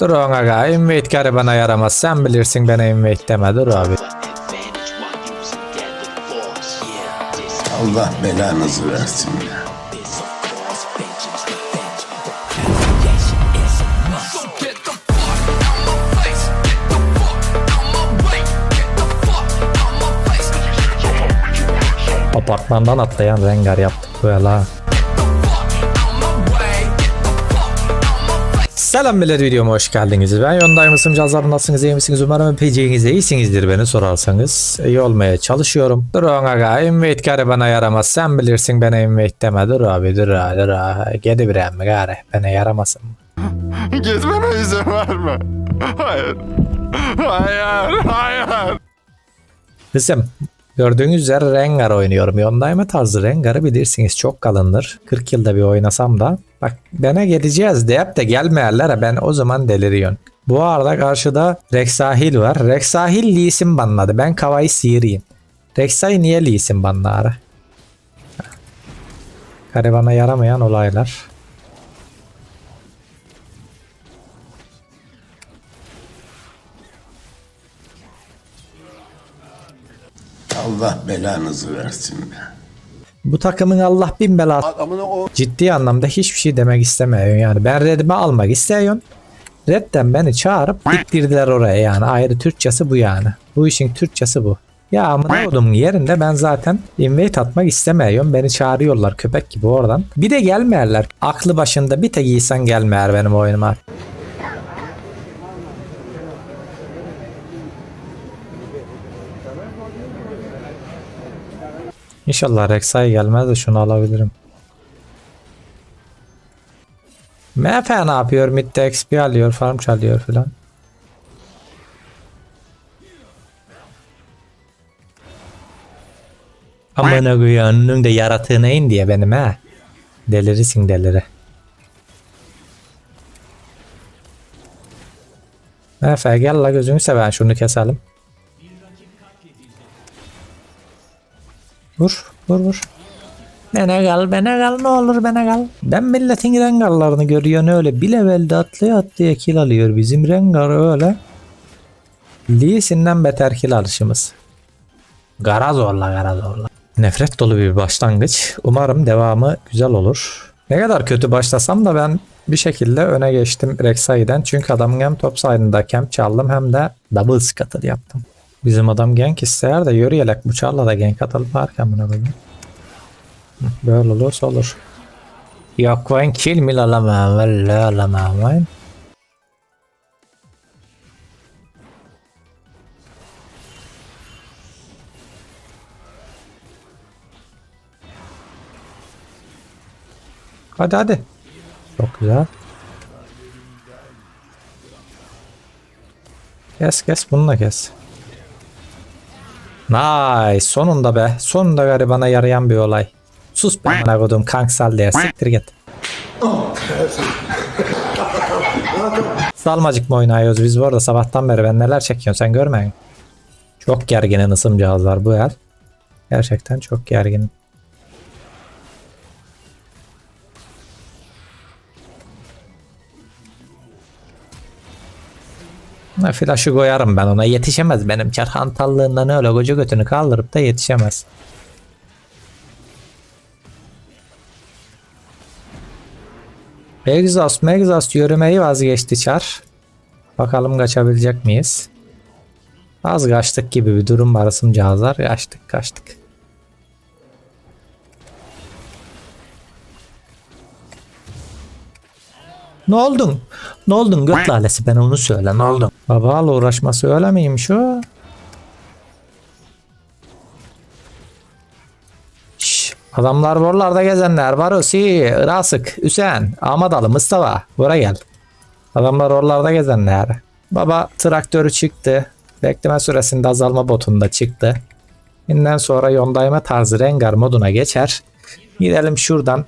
Dur ona aga invade garibana yaramaz. Sen bilirsin bana invade deme dur abi. Allah belanızı versin ya. this a false vengeance, revenge. Creation Selam beyler videoma hoş geldiniz. Ben Yonday mısım? Cazlar nasılsınız? iyi misiniz? Umarım PC'niz iyisinizdir beni sorarsanız. İyi olmaya çalışıyorum. Dur aga invade garibana yaramaz. Sen bilirsin bana invade deme. Dur abi dur abi dur abi. Gedi bir emmi gari. Bana yaramasın. Gitmeme izin verme. Hayır. Hayır. Hayır. Kızım gördüğünüz üzere Rengar oynuyorum. Yondayma tarzı Rengar'ı bilirsiniz çok kalındır. 40 yılda bir oynasam da. Bak bana geleceğiz deyip de gelmeyenlere ben o zaman deliriyorum. Bu arada karşıda Rexahil var. Rexahil Lee Sin banladı. Ben Kavayı sihiriyim. Rexahil niye Lee Sin? Garibana yaramayan olaylar. Allah belanızı versin ya. Bu takımın Allah bin belası. Ciddi anlamda hiçbir şey demek istemiyor yani. Ben redimi almak istiyorum. Redden beni çağırıp diktirdiler oraya yani. Ayrı Türkçesi bu yani. Bu işin Türkçesi bu. Ya amına kodumun yerinde ben zaten invite atmak istemiyorum. Beni çağırıyorlar köpek gibi oradan. Bir de gelmeyerler. Aklı başında bir tek insan gelmeyer benim oyunuma. İnşallah Rek'Sai gelmez de şunu alabilirim. MF ne yapıyor? Mid'de XP alıyor, farm çalıyor filan. Amına koyayım önünde yaratığı neyin diye benim ha. Delirisin deliri. MF gel la gözünü seven şunu keselim. Vur, vur, vur. Bana kal, bana kal, ne olur bana kal. Ben milletin rengarlarını görüyorsun öyle. Bir levelde atlaya atlaya kill alıyor. Bizim rengar öyle. Lee Sin'den beter kill alışımız. Gara zorla, gara zorla. Nefret dolu bir başlangıç. Umarım devamı güzel olur. Ne kadar kötü başlasam da ben bir şekilde öne geçtim Rek'Sai'den. Çünkü adamın hem top side'ında camp çaldım hem de double scuttle yaptım. Bizim adam gank ister de yürüyerek bıçakla da gank atalım varken buna böyle. Böyle olursa olur. Yok ben kill mi alamam vallahi alamam ben. Hadi hadi. Çok güzel. Kes kes bunu da kes. Nice. Sonunda be. Sonunda garibana yarayan bir olay. Sus be bana kodum kanksal diye siktir git. Salmacık mı oynuyoruz biz bu arada sabahtan beri ben neler çekiyorum sen görmeyin. Çok gergin ısım cihazlar bu el. Gerçekten çok gergin. Flaşı koyarım ben ona yetişemez benim çarhantallığından öyle koca götünü kaldırıp da yetişemez. Exhaust Megzaust yürümeyi vazgeçti çar. Bakalım kaçabilecek miyiz? Az kaçtık gibi bir durum var ısım cihazlar. Kaçtık kaçtık. Ne oldun? Ne oldun göt lalesi bana onu söyle ne oldun? Babayla uğraşması öyle miymiş o? Şş, adamlar buralarda gezenler var o si Rasık, Hüseyin, Ahmadalı, Mustafa buraya gel. Adamlar oralarda gezenler. Baba traktörü çıktı. Bekleme süresinde azalma botunda çıktı. Bundan sonra yondayma tarzı rengar moduna geçer. Gidelim şuradan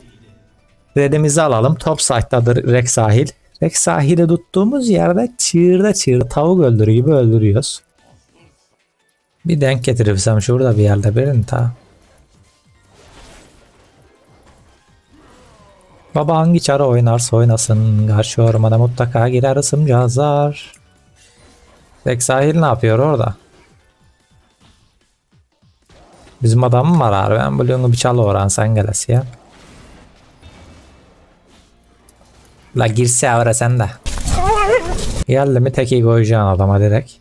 Redimizi alalım. Top site'dadır Rex sahil. Rex sahili tuttuğumuz yerde çığırda çığırda tavuk öldürür gibi öldürüyoruz. Bir denk getirirsem şurada bir yerde birini ta. Baba hangi çarı oynarsa oynasın. Karşı ormana mutlaka girer ısımcağızlar. Tek sahil ne yapıyor orada? Bizim adam mı var abi? Ben Blue'nu bir çal oran sen gelesi ya. La girse avra sen de. Geldi mi teki koyacaksın adama direkt.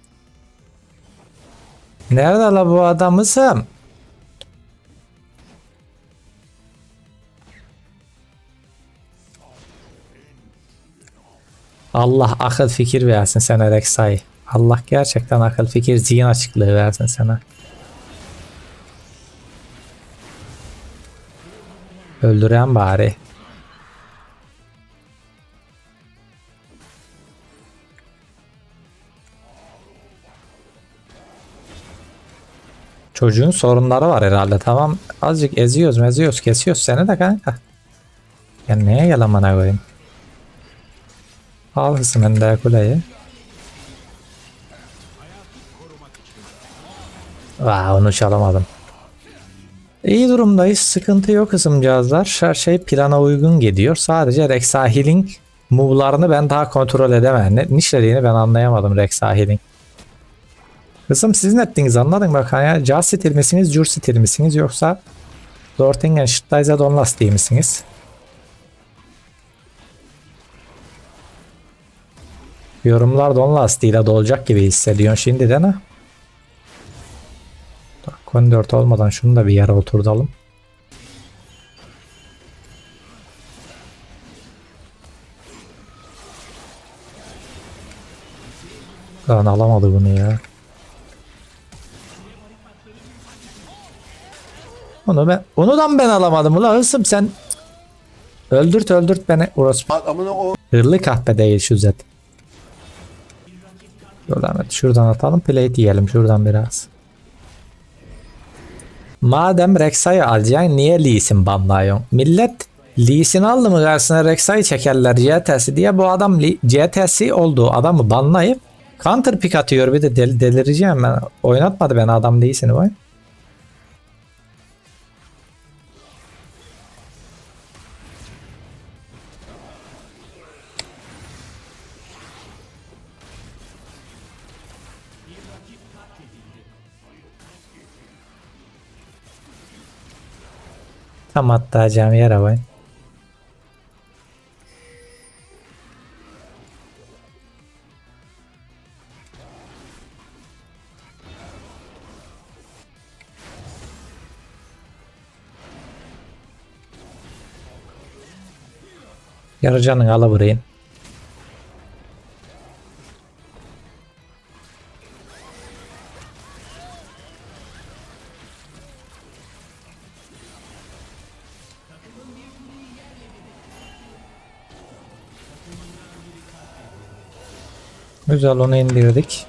Nerede la bu adamısın? Allah akıl fikir versin sana Rexay. Allah gerçekten akıl fikir zihin açıklığı versin sana. Öldüren bari. Çocuğun sorunları var herhalde tamam. Azıcık eziyoruz meziyoruz kesiyoruz seni de kanka. Ya neye gel amına koyayım. Al hısımın da kuleyi. Vaa onu çalamadım. İyi durumdayız. Sıkıntı yok kısımcağızlar. Her şey plana uygun gidiyor. Sadece Rexahil'in move'larını ben daha kontrol edemem. Ne nişlediğini ben anlayamadım Rexahil'in. Kızım siz ne ettiniz anladın bak ya. Stil misiniz, Jur stil misiniz yoksa Dortingen Steizer Donlas değil misiniz? Yorumlar Donlas ile dolacak gibi hissediyorsun şimdi de ne? Dakika 14 olmadan şunu da bir yere oturtalım. Lan alamadı bunu ya. Onu ben onu da mı ben alamadım ulan hırsım sen öldürt öldürt beni orospu. Hırlı kahpe değil şu zet. Dur Ahmet şuradan atalım plate yiyelim şuradan biraz. Madem Rek'Sai alacaksın niye Lee Sin banlıyorsun? Millet Lee Sin aldı mı karşısına Rek'Sai çekerler CTS'i diye bu adam CTS'i olduğu adamı banlayıp counter pick atıyor bir de del delireceğim ben. Oynatmadı beni adam Lee Sin'i vay. Tam atlayacağım yere vay. Yarıcanın alıvırayım. Güzel onu indirdik.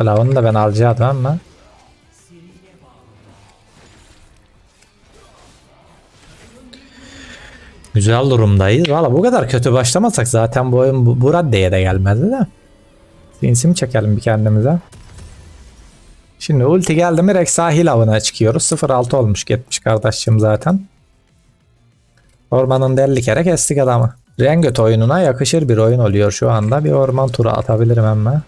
Valla onu da ben alacaktım ama. Güzel durumdayız. Valla bu kadar kötü başlamasak zaten bu oyun bu, bu de gelmezdi de. Sinsi mi çekelim bir kendimize? Şimdi ulti geldi mi Rex sahil avına çıkıyoruz. 0-6 olmuş gitmiş kardeşim zaten. Ormanın deli kere adamı. Rengöt oyununa yakışır bir oyun oluyor şu anda. Bir orman turu atabilirim hemen.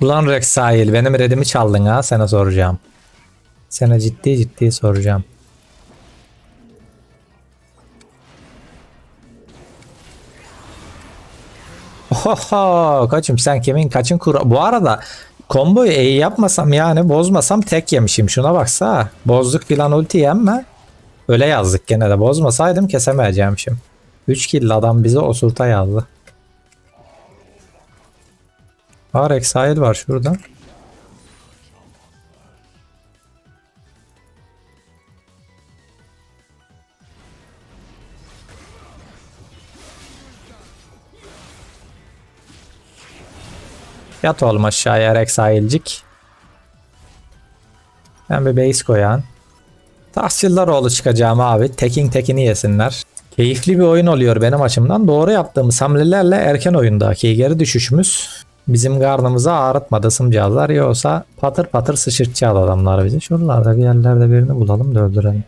Ulan Rex sahil benim redimi çaldın ha sana soracağım. Sana ciddi ciddi soracağım. Oho kaçım sen kimin kaçın kura... Bu arada komboyu iyi yapmasam yani bozmasam tek yemişim. Şuna baksa bozduk filan ulti yemme. Öyle yazdık gene de bozmasaydım kesemeyeceğim şimdi. 3 kill adam bize osurta yazdı. Var Exile var şurada. Yat oğlum aşağıya Exil'cik. Ben bir base koyan. Tahsilleroğlu çıkacağım abi. Tekin tekini yesinler. Keyifli bir oyun oluyor benim açımdan. Doğru yaptığımız hamlelerle erken oyundaki geri düşüşümüz bizim karnımızı ağrıtmadı sımcağızlar. Yoksa patır patır sıçırtacağız adamlar bizi. Şuralarda bir yerlerde birini bulalım da öldürelim.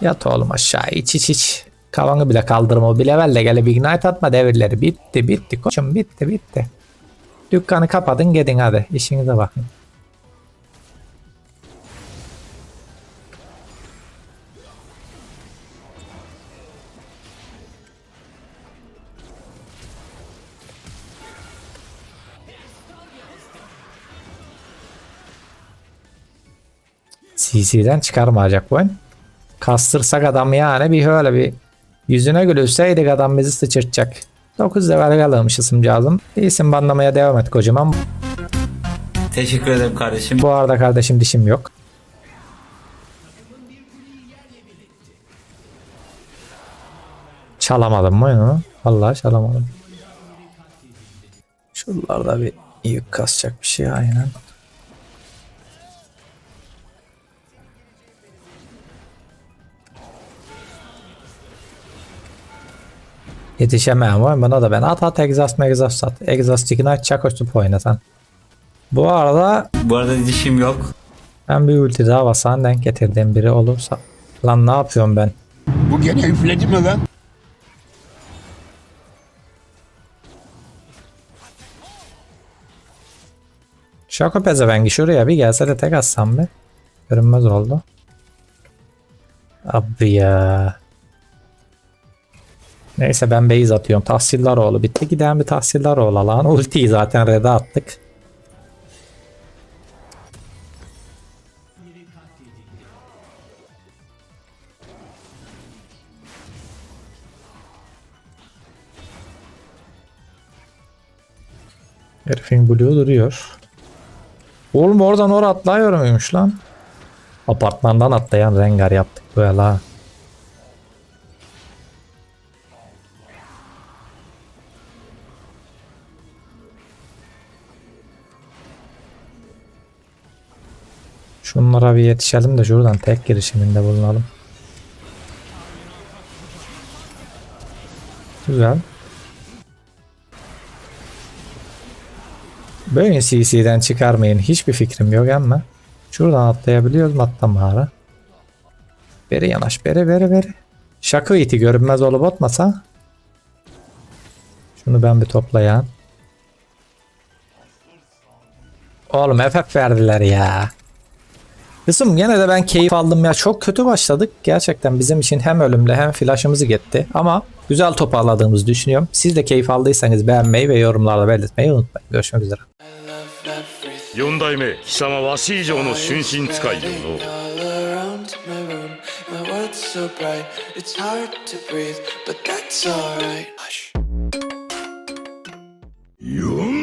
Yat oğlum aşağı iç iç iç. Kavanı bile kaldırma bile de gelip ignite atma devirleri. Bitti bitti koçum bitti bitti. Dükkanı kapatın gidin hadi işinize bakın. CC'den çıkarmayacak bu oyun. Kastırsak adam yani bir öyle bir yüzüne gülürseydik adam bizi sıçırtacak. 9 level kalırmış ısımcağızım. İyisin banlamaya devam et kocaman. Teşekkür ederim kardeşim. Bu arada kardeşim dişim yok. Çalamadım mı onu? Vallahi çalamadım. Şuralarda bir yük kasacak bir şey aynen. Yetişemem var buna da ben at at egzast megzast sat. Egzast ignite çak uçup oynasan. Bu arada Bu arada dişim yok. ben bir ulti daha basan denk getirdiğim biri olursa. Lan ne yapıyorum ben? Bu gene üfledi mi lan? Şako pezevengi şuraya bir gelse de tek atsam be. Görünmez oldu. Abi ya. Neyse ben base atıyorum. Tahsillaroğlu bitti. Giden bir Tahsillaroğlu lan. Ultiyi zaten red'e attık. Herifin blue duruyor. Oğlum oradan oraya atlıyor muymuş lan? Apartmandan atlayan rengar yaptık böyle ha. Şunlara bir yetişelim de şuradan tek girişiminde bulunalım. Güzel. Böyle CC'den çıkarmayın. Hiçbir fikrim yok ama. Şuradan atlayabiliyoruz mu atlamara? Beri yanaş beri beri beri. Şakı iti görünmez olup atmasa. Şunu ben bir toplayan. Oğlum FF verdiler ya. Kızım gene de ben keyif aldım ya. Çok kötü başladık. Gerçekten bizim için hem ölümle hem flash'ımızı gitti. Ama güzel toparladığımızı düşünüyorum. Siz de keyif aldıysanız beğenmeyi ve yorumlarda belirtmeyi unutmayın. Görüşmek üzere. 四代目貴様わし以上の春心使いよの all around my room. My world's so bright, it's hard to breathe, but that's alright. Hush. よ